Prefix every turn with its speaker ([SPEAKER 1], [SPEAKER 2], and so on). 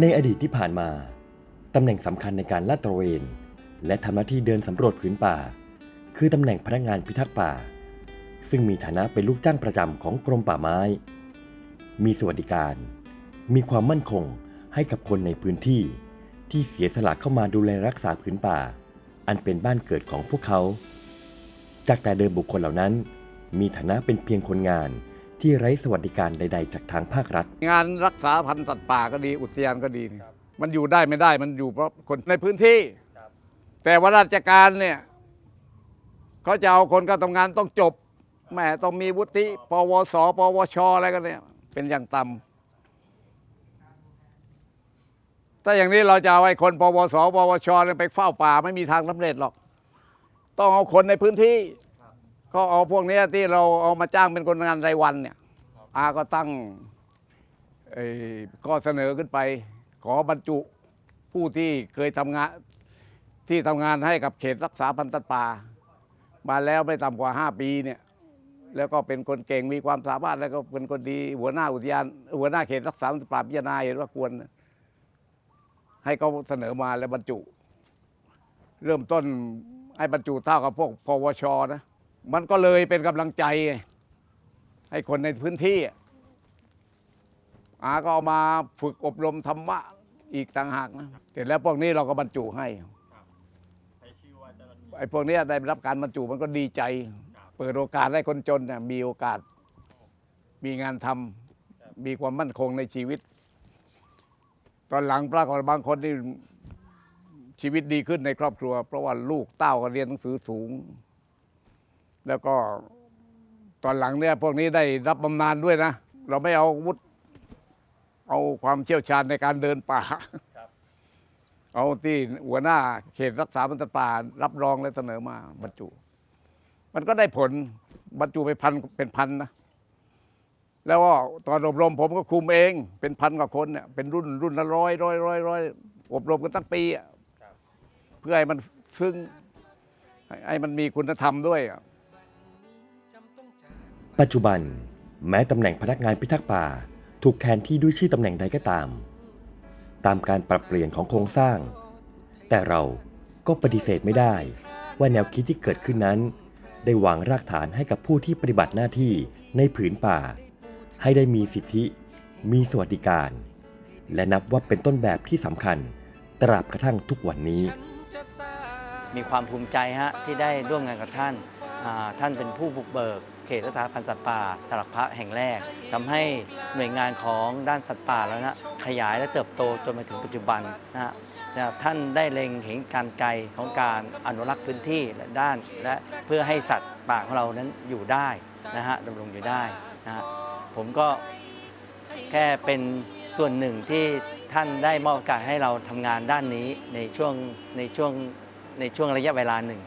[SPEAKER 1] ในอดีตที่ผ่านมา ตำแหน่งสำคัญในการลาดตระเวน และทำหน้าที่เดินสำรวจผืนป่า คือตำแหน่งพนักงานพิทักษ์ป่า ซึ่งมีฐานะเป็นลูกจ้างประจำของกรมป่าไม้ มีสวัสดิการ มีความมั่นคงให้กับคนในพื้นที่ ที่เสียสละเข้ามาดูแลรักษาผืนป่า อันเป็นบ้านเกิดของพวกเขา จากแต่เดิมบุคคลเหล่านั้น มีฐานะเป็นเพียงคนงาน ที่ไร้สวัสดิการใด ๆ จากทางภาครัฐ
[SPEAKER 2] งานรักษาพันธุ์สัตว์ป่าก็ดีอุทยานก็ดีนี่มันอยู่ได้ไม่ได้มันอยู่เพราะคนในพื้นที่ แต่ว่าราชการเนี่ยเขาจะเอาคนเข้าทำงานต้องจบแหมต้องมีวุฒิปวส ปวชอะไรกันเนี่ย เป็นอย่างต่ำถ้าอย่างนี้เราจะเอาไอ้คน ปวส ปวชเนี่ยไปเฝ้าป่าไม่มีทางสำเร็จหรอก ต้องเอาคนในพื้นที่ ก็เอาพวกเนี้ยที่เราเอามาจ้างเป็นคนงานรายวันเนี่ยอาก็ตั้งเอ่อข้อเสนอขึ้นไป ขอบรรจุผู้ที่เคยทำงานที่ทำงานให้กับเขตรักษาพันธุ์สัตว์ป่า มาแล้วไม่ต่ำกว่า 5 ปีเนี่ยแล้วก็เป็นคนเก่งมีความสามารถแล้วก็เป็นคนดีหัวหน้าอุทยาน หัวหน้าเขตรักษาพันธุ์สัตว์ป่าพิจารณาเห็นว่าควร ให้เขาเสนอมาแล้วบรรจุ เริ่มต้นให้บรรจุเท่ากับพวกปวชนะ มันก็เลยเป็นกำลังใจไงให้คนในพื้นที่อะอาก็เอามาฝึกอบรมธรรมะอีกต่างหากนะเสร็จแล้วพวกนี้เราก็บรรจุให้ไอ้พวกเนี้ยได้รับการบรรจุมันก็ดีใจ เปิดโอกาสให้คนจนน่ะมีโอกาส มีงานทำมีความมั่นคงในชีวิต ตอนหลังปรากฏว่าบางคนนี่ชีวิตดีขึ้นในครอบครัว เพราะว่าลูกเต้าก็เรียนหนังสือสูง แล้วก็ตอนหลังเนี่ยพวกนี้ได้รับบำนาญด้วยนะ เราไม่เอาวุฒิเอาความเชี่ยวชาญในการเดินป่า เอาที่หัวหน้าเขตรักษาพันธุ์ป่า รับรองและเสนอมาบรรจุ มันก็ได้ผลบรรจุไปพันเป็นพันนะ แล้วก็ตอนอบรมผมก็คุมเอง เป็นพันกว่าคนเนี่ยเป็นรุ่นรุ่นละร้อยร้อยร้อยร้อยอบรมกันตั้งปีอะเพื่อให้มันซึ่งให้ให้มันมีคุณธรรมด้วยอะ
[SPEAKER 1] ปัจจุบัน แม้ตำแหน่งพนักงานพิทักษ์ป่า ถูกแทนที่ด้วยชื่อตำแหน่งใดก็ตาม ตามการปรับเปลี่ยนของโครงสร้าง แต่เราก็ปฏิเสธไม่ได้ ว่าแนวคิดที่เกิดขึ้นนั้น ได้วางรากฐานให้กับผู้ที่ปฏิบัติหน้าที่ในผืนป่า ให้ได้มีสิทธิ มีสวัสดิการ และนับว่าเป็นต้นแบบที่สำคัญตราบกระทั่งทุกวันนี้
[SPEAKER 3] มีความภูมิใจฮะที่ได้ร่วมงานกับท่าน ท่านเป็นผู้บุกเบิก เขตรักษาพันธุ์สัตว์ป่าสลักพระแห่งแรกทำให้หน่วยงานของด้านสัตว์ป่าแล้วนะขยายและเติบโตจนมาถึงปัจจุบันนะฮะท่านได้เล็งเห็นการไกลของการอนุรักษ์พื้นที่และด้าน และเพื่อให้สัตว์ป่าของเรานั้นอยู่ได้นะฮะดำรงอยู่ได้นะฮะผมก็แค่เป็นส่วนหนึ่งที่ท่านได้มอบโอกาสให้เราทำงานด้านนี้ในช่วงในช่วงในช่วงระยะเวลาหนึ่ง